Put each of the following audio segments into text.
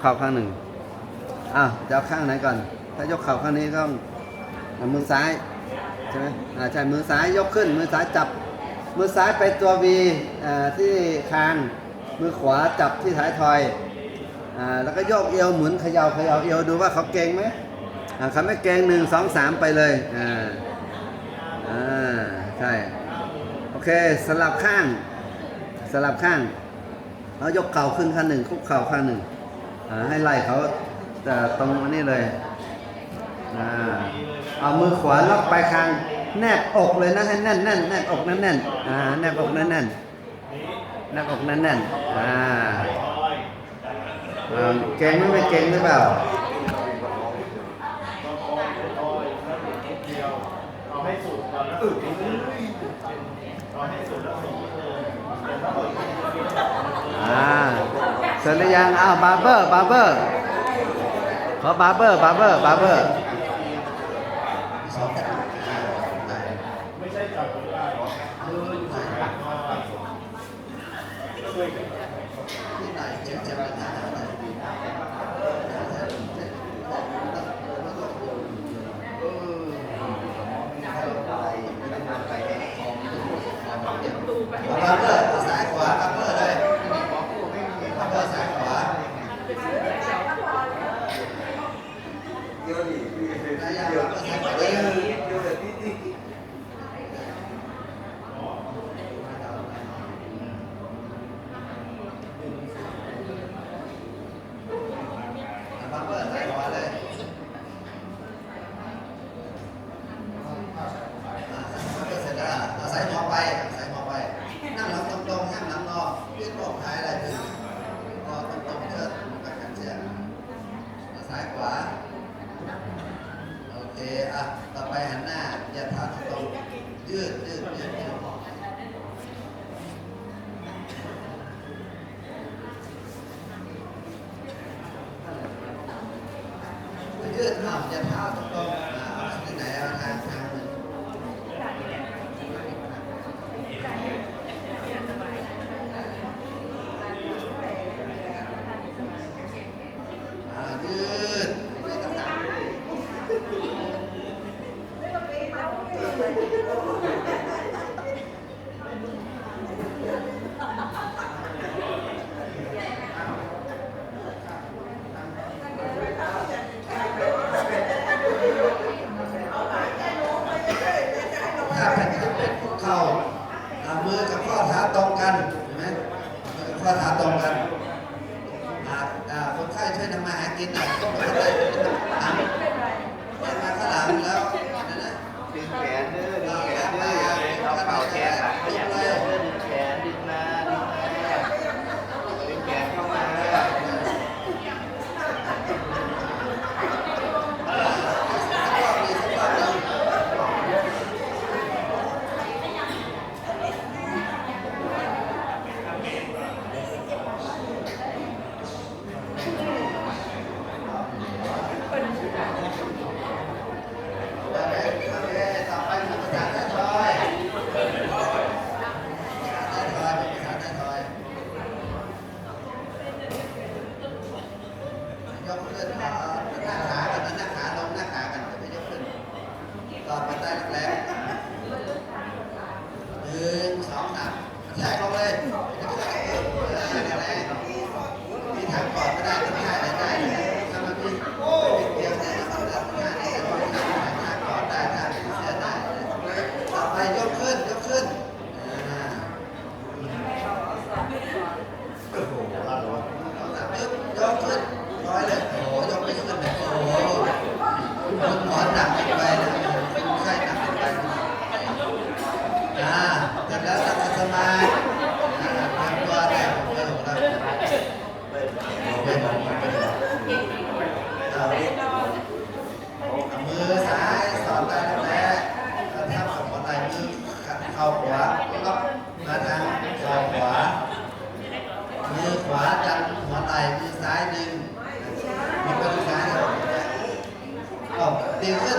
เข่าข้างหนึ่งอะจะข้างไหนก่อน ถ้ายกเข่าข้างนี้ก็มือซ้ายใช่ไหมอ่าใช่มือซ้ายยกขึ้น มือซ้ายจับ มือซ้ายไปตัววีอ่าที่คาง มือขวาจับที่ท้ายทอยอ่าแล้วก็ยกเอวหมุนเขย่าเขย่าเอวดูว่าเขาเก่งไหมอ่าเขาไม่เก่งหนึ่งสองสามไปเลยอ่าอ่าใช่โอเคสลับข้างสลับข้างแล้วยกเข่าขึ้นข้างหนึ่งคุกเข่าข้างหนึ่ง ให้ไล่เขาแต่ตรงนี้เลยเอามือขวาล็อกปลายคางแนบอกเลยนะให้แน่นแน่นแน่นอกนั่นแน่นแนบอกนั่นแน่นแนบอกนั่นแน่นเก่งไม่ไม่เก่งหรือเปล่าอ่า 怎么样？啊，八百，八百，和八百，八百，八百。have มีซ้ายดึงมันก็ต้องซ้ายเอาตีขึ้น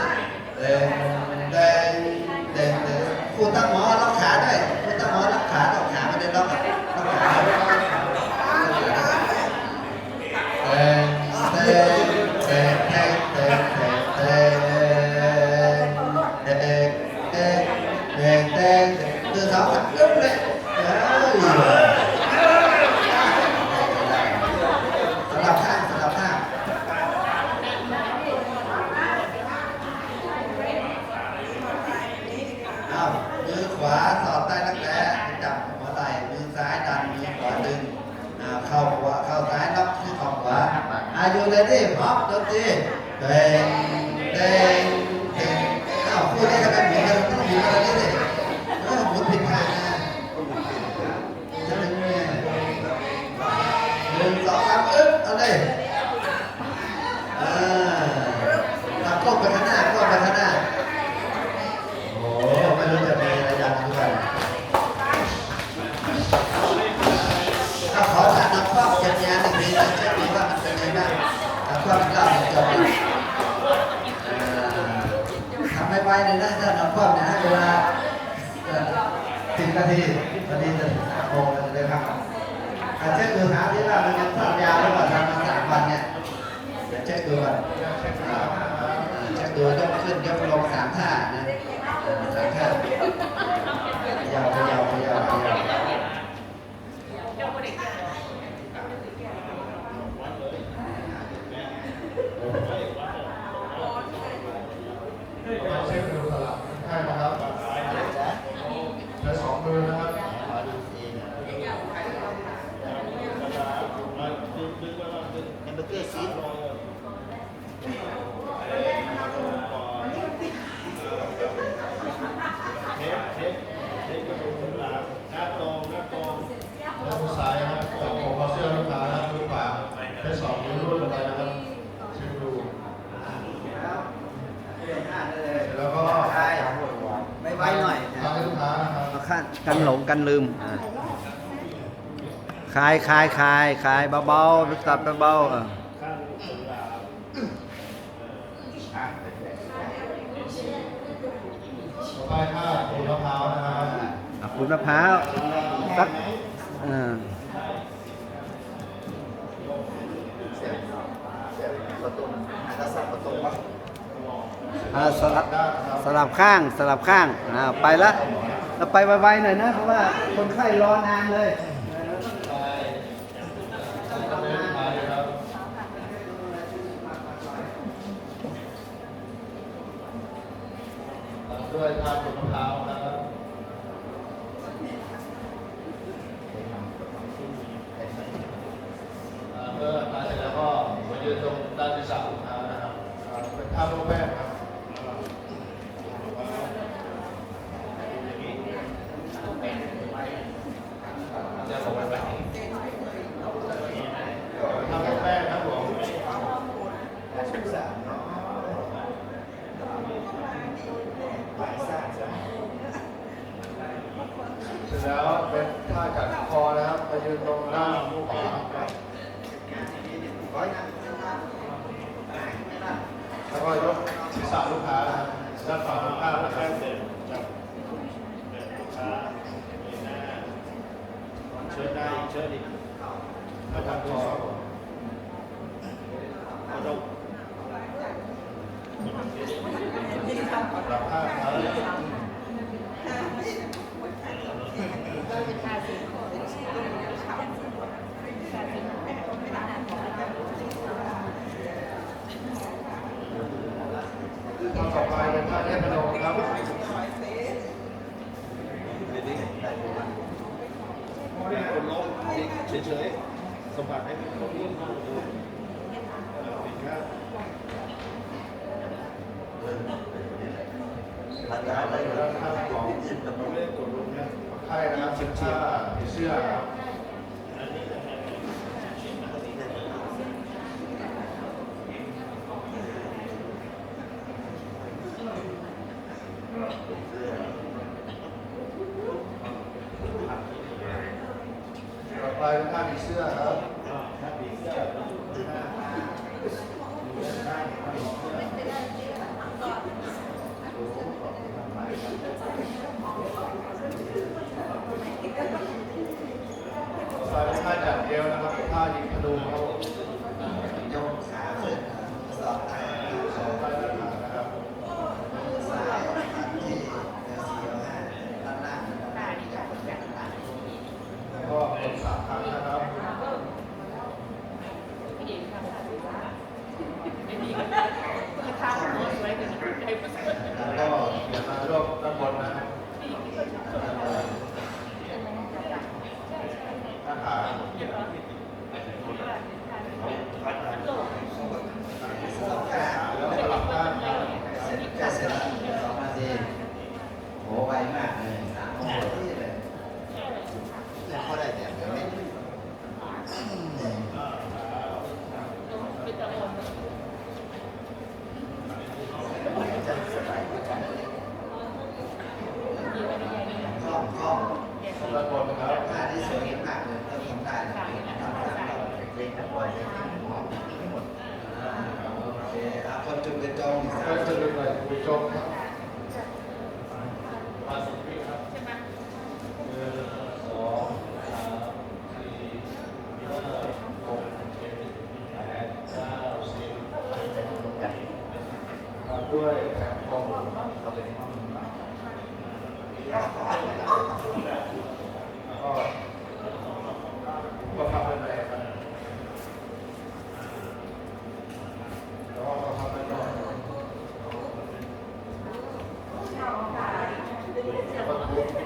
ตัวต้องขึ้นยกลงสามท่านะสามท่า กันลืมคลายคลายคลายคลายเบาๆตัดเบาๆไปถ้าขูดมะพร้าวนะครับขูดมะพร้าวสักอ่าสลับสลับข้างสลับข้างไปละ ไปไวๆหน่อยนะ เพราะว่าคนไข้รอนานเลย แล้วเป็นท่าจัดคอนะครับมายืนตรงหน้าผู้ขวาแล้วก็ยกศีรษะลูกค้านะครับด้านฝั่งตรงข้ามนะครับจัน้าเชิดได้เชิดอีกถ้ากัดคอกระดกหลับา เฉยๆสมบัติให้พี่คนนี้ทาไงการอะไรก็ได้ครับของใช่นะครับถ้าเชื่อ 差一点，看到我吗？ คนจน Yeah.